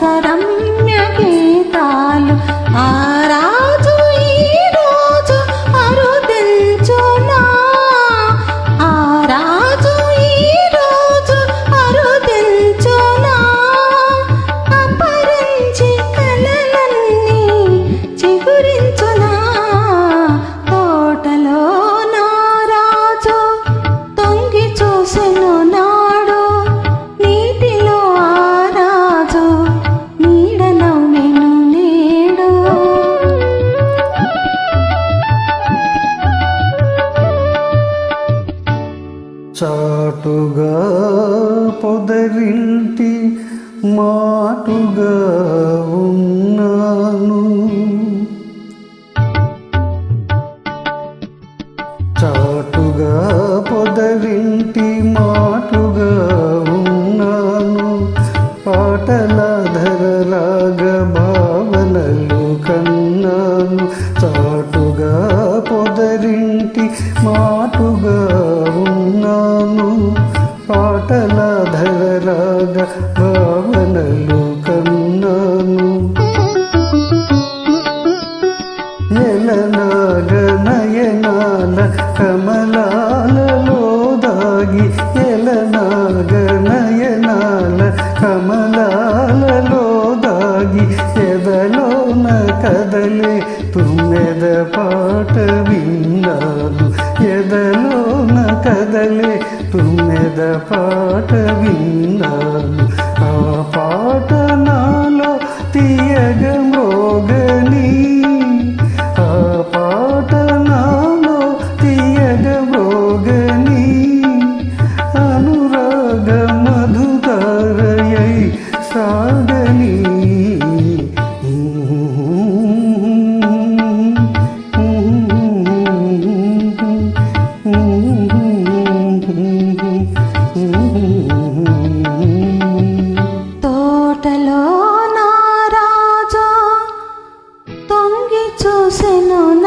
சரம் మాటుగా పొదరింటి మాటుగా ఉన్నాను. చాటుగా పొదరింటి మాటుగా ఉన్నాను. పాటల ధరలాగ భావనలు కన్నాను. పాటల ధరలాగ భావనలు కన్నాను. ఎలనాగ నయనాల కమలాలలో దాగి ఎలనాగ నయనాల కమలాలలో దాగి ఎదలోన కదలే తుమ్మెద పాట విన్నాను. ఎదలోన కదలే తుమ్మెద పాట విన్నాను చూసెను